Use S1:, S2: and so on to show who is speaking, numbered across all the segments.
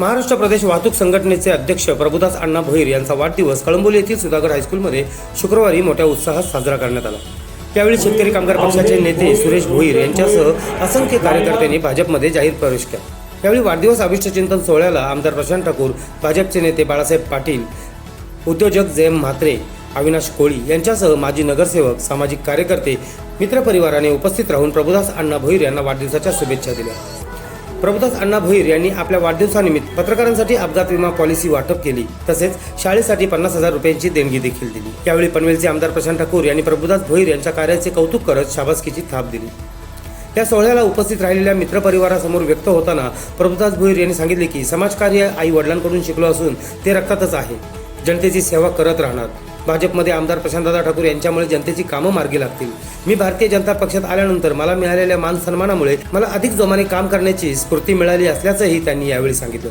S1: महाराष्ट्र प्रदेश वाहतूक संघटनेचे अध्यक्ष प्रभुदास अण्णा भोईर यांचा वाढदिवस कळंबोली येथील सुधाकर हायस्कूलमध्ये शुक्रवारी मोठ्या उत्साहात साजरा करण्यात आला. त्यावेळी शेतकरी कामगार पक्षाचे नेते सुरेश भोईर यांच्यासह असंख्य कार्यकर्त्यांनी भाजपमध्ये जाहीर प्रवेश केला. यावेळी वाढदिवस अभिष्टचिंतन सोहळ्याला आमदार प्रशांत ठाकूर भाजपचे नेते बाळासाहेब पाटील उद्योजक जयम म्हात्रे अविनाश कोळी यांच्यासह माजी नगरसेवक सामाजिक कार्यकर्ते मित्रपरिवाराने उपस्थित राहून प्रभुदास अण्णा भोईर यांना वाढदिवसाच्या शुभेच्छा दिल्या. प्रभुदास अण्णा भोईर यांनी आपल्या वाढदिवसानिमित्त पत्रकारांसाठी अपघात विमा पॉलिसी वाटप केली. तसेच शाळेसाठी पन्नास हजार रुपयांची देणगी देखील दिली. यावेळी पनवेलचे आमदार प्रशांत ठाकूर यांनी प्रभुदास भोईर यांच्या कार्याचे कौतुक करत शाबासकीची थाप दिली. या सोहळ्याला उपस्थित राहिलेल्या मित्रपरिवारासमोर व्यक्त होताना प्रभुदास भोईर यांनी सांगितले की समाजकार्य आई वडिलांकडून शिकलो असून ते रक्तातच आहे. जनतेची सेवा करत राहणार. भाजपमध्ये आमदार प्रशांतदादा ठाकूर यांच्यामुळे जनतेची कामं मार्गी लागतील. मी भारतीय जनता पक्षात आल्यानंतर मला मिळालेल्या मान सन्मानामुळे मला अधिक जोमाने काम करण्याची स्फूर्ती मिळाली असल्याचंही त्यांनी यावेळी सांगितलं.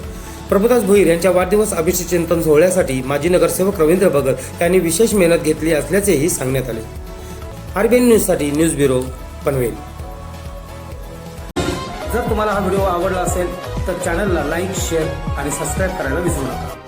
S1: प्रभुदास भोईर यांच्या वाढदिवस अभिषेक चिंतन सोहळ्यासाठी माजी नगरसेवक रवींद्र भगत यांनी विशेष मेहनत घेतली असल्याचेही सांगण्यात आले. आरबीएन न्यूजसाठी न्यूज ब्युरो पनवेल. जर तुम्हाला हा व्हिडिओ आवडला असेल तर चॅनलला लाईक शेअर आणि सबस्क्राईब करायला विसरू नका.